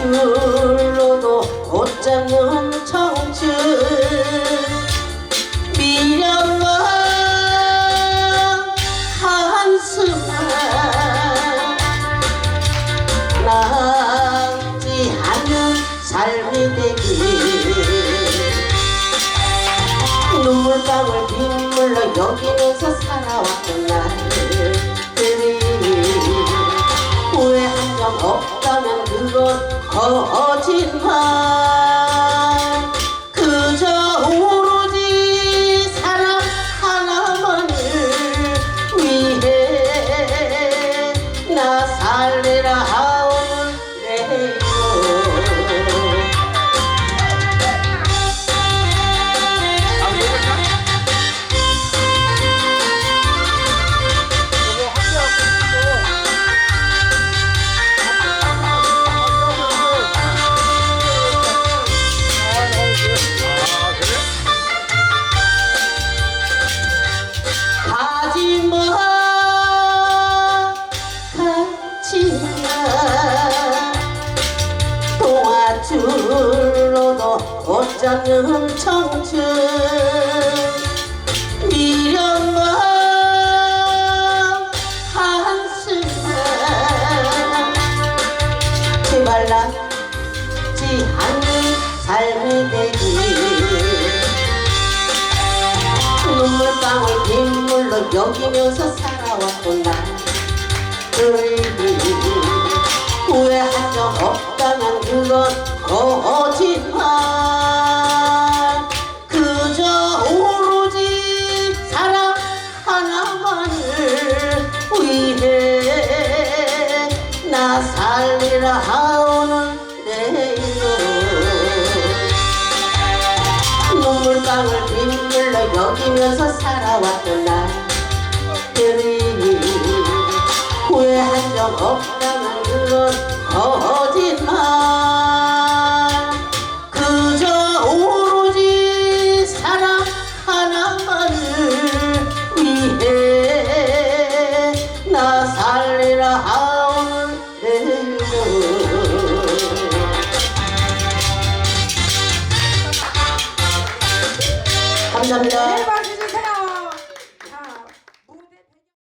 줄로도 곧잡는 청춘. 미련과 한숨만 남지 않는 삶이 되길. 눈물방울 빗물로 여기면서 살아왔던 날들이 후회한 적 없다면 그 건 거짓말 그저 못 잡는 청춘 미련만 한숨만 제발 남지 않는 삶이 되길 눈물방울 빗물로 여기면서 살아왔던 나를 후회한 적 없다면 그건 거짓말 나 살리라 하오는 내요 눈물방울 빗물로 여기면서 살아왔던 날들이 후회한 적 없다 감사합니다.